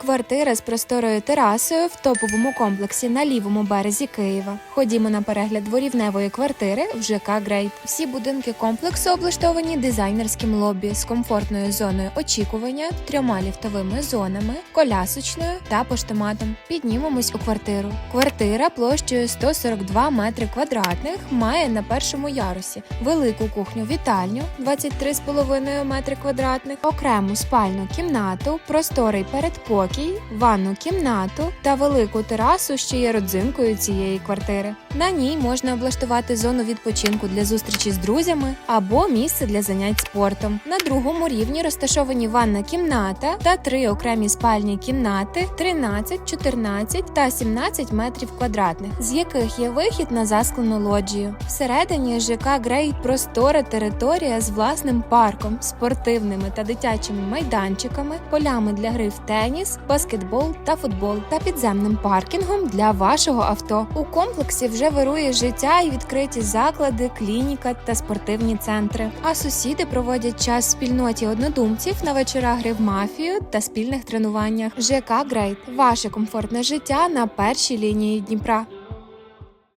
Квартира з просторою терасою в топовому комплексі на лівому березі Києва. Ходімо на перегляд дворівневої квартири в ЖК Грейт. Всі будинки комплексу облаштовані дизайнерським лобі з комфортною зоною очікування, трьома ліфтовими зонами, колясочною та поштоматом. Піднімемось у квартиру. Квартира площею 142 метри квадратних має на першому ярусі велику кухню-вітальню 23,5 метри квадратних, окрему спальну кімнату, просторий передпокій, ванну кімнату та велику терасу, що є родзинкою цієї квартири. На ній можна облаштувати зону відпочинку для зустрічі з друзями або місце для занять спортом. На другому рівні розташовані ванна кімната та три окремі спальні кімнати 13, 14 та 17 метрів квадратних, з яких є вихід на засклену лоджію. Всередині ЖК Грейт простора територія з власним парком, спортивними та дитячими майданчиками, полями для гри в теніс, баскетбол та футбол та підземним паркінгом для вашого авто. У комплексі вже вирує життя і відкриті заклади, клініка та спортивні центри. А сусіди проводять час в спільноті однодумців на вечорах гри в мафію та спільних тренуваннях. ЖК Грейт ваше комфортне життя на першій лінії Дніпра.